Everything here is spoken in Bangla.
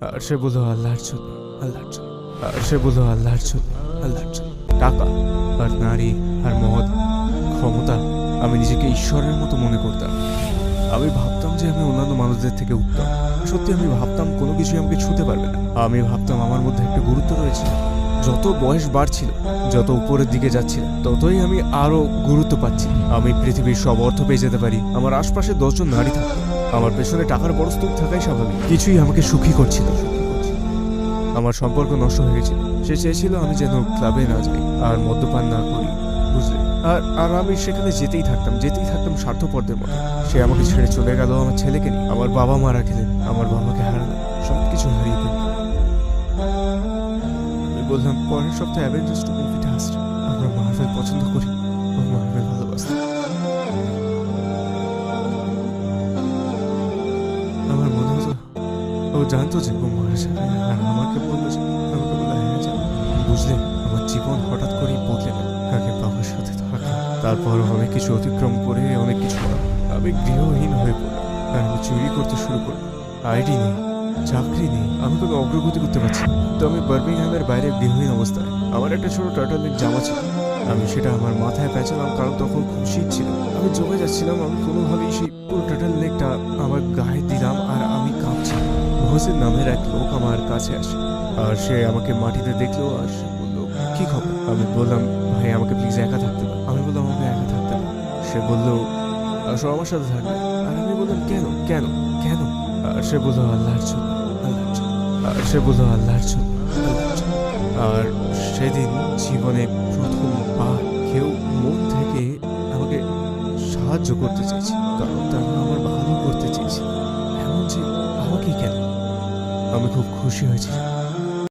আর সে বলল আল্লাহর জন্য আল্লাহর জন্য আর সে বলল আল্লাহর জন্য আল্লাহর জন্য। টাকা আর নারী আর মদ, ক্ষমতা আমি নিজেকে ঈশ্বরের মতো মনে করতাম। আমি ভাবতাম যে আমি অন্যান্য মানুষদের থেকে উত্তম। সত্যি আমি ভাবতাম কোনো কিছুই আমাকে ছুতে পারবে না। আমি ভাবতাম আমার মধ্যে একটা গুরুত্ব রয়েছে। যত বয়স বাড়ছিল, যত উপরের দিকে যাচ্ছিল, ততই আমি আরও গুরুত্ব পাচ্ছি। আমি পৃথিবীর সব অর্থ পেয়ে যেতে পারি। আমার আশপাশে দশজন নারী থাকতো। আমার পেছনে টাকার বড় স্তূপ থাকাই স্বাভাবিক। কিছুই আমাকে সুখী করছিল আমার সম্পর্ক নষ্ট হয়ে গেছিল। সে চেয়েছিল আমি যেন ক্লাবে না যাই আর মদ্যপান না করি, বুঝলে? আর আর আমি সেখানে যেতেই থাকতাম যেতেই থাকতাম স্বার্থপরদের মতো। সে আমাকে ছেড়ে চলে গেল আমার ছেলেকে নিয়ে। আমার বাবা মারা গেলেন, আমার বাবাকে হারালাম সব কিছু হারিয়ে ফেললাম আমি বললাম, পরের সপ্তাহে অ্যাভেঞ্জার্স টু মুভিটা আসছে। আমরা মার্ভেল পছন্দ করি ও মার্ভেল ভালোবাসত জানতো যে ও মারা যাবে আর আমাকে বলল যে, আমাকে বলল হ্যাঁ যাবে বুঝলে, আমার জীবন হঠাৎ করেই বদলে গেল। আগে বাবার সাথে থাকা, তারপর অনেক কিছু অতিক্রম করে অনেক কিছু করা। আমি গৃহহীন হয়ে পড়লাম। আর আমি চুরি করতে শুরু করলাম। আইডি নেই, চাকরি নেই, আমি কোনো অগ্রগতি করতে পারছি। তো আমি বার্মিংহামের বাইরে গৃহহীন অবস্থায়। আমার একটা ছোট টাটালের জামা ছিল। আমি সেটা আমার মাথায় পেঁচালাম, কারণ তখন খুব শীত ছিল। আমি জমে যাচ্ছিলাম, আমি কোনোভাবেই সেই পুরো টাটাল হোসেন নামের এক লোক আমার কাছে আসে। আর সে আমাকে মাটিতে দেখল আর সে বলল, কি খবর? আমি বললাম, ভাই, আমাকে প্লিজ একা থাকতে দাও। আমি বললাম, আমাকে একা থাকতে দাও? সে বলল, আসো আমার সাথে থাকবে। আর আমি বললাম, কেন? কেন? কেন? আর সে বলল, আল্লাহর জন্য আল্লাহর জন্য। আর সে বলল, আল্লাহর জন্য আর সেদিন জীবনে প্রথমবার কেউ মন থেকে আমাকে সাহায্য করতে চাইছে কারণ তারা আমার আমি খুব খুশি হয়েছিলাম